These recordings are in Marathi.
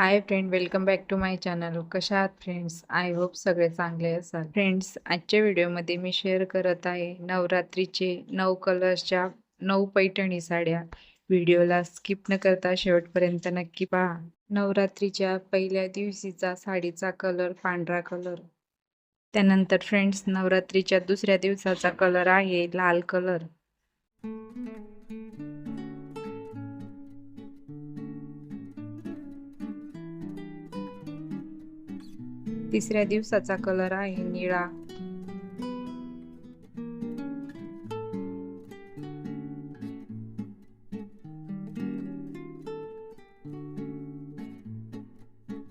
Hi friend welcome back to my channel कशा आहात फ्रेंड्स आय होप सगळे चांगले असाल. फ्रेंड्स आजच्या व्हिडिओमध्ये मी शेअर करत आहे नवरात्रीचे नऊ कलर्सच्या नऊ पैठणी साड्या. व्हिडिओला स्किप न करता शेवटपर्यंत नक्की पहा. नवरात्रीच्या पहिल्या दिवशीचा साडीचा कलर पांढरा कलर त्यानंतर फ्रेंड्स नवरात्रीच्या दुसऱ्या दिवसाचा कलर आहे लाल कलर तिसऱ्या दिवसाचा कलर आहे निळा.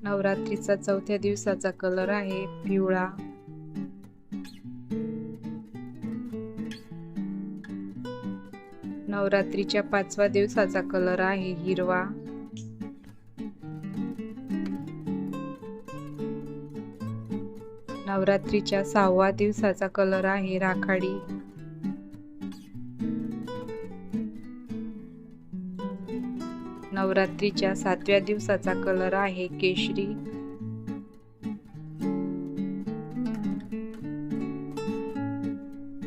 नवरात्रीचा चौथ्या दिवसाचा कलर आहे पिवळा. नवरात्रीच्या पाचव्या दिवसाचा कलर आहे हिरवा. नवरात्रीच्या सहावा दिवसाचा कलर आहे राखाडी. नवरात्रीच्या सातव्या दिवसाचा कलर आहे केशरी.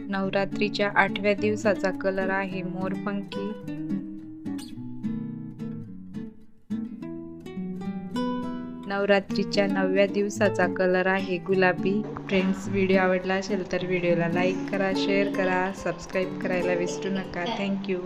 नवरात्रीच्या आठव्या दिवसाचा कलर आहे मोरपंखी. नवरात्रीच्या नवव्या दिवसाचा कलर आहे गुलाबी. फ्रेंड्स व्हिडिओ आवडला असेल तर व्हिडिओला लाईक करा शेअर करा सबस्क्राईब करायला विसरू नका. थँक्यू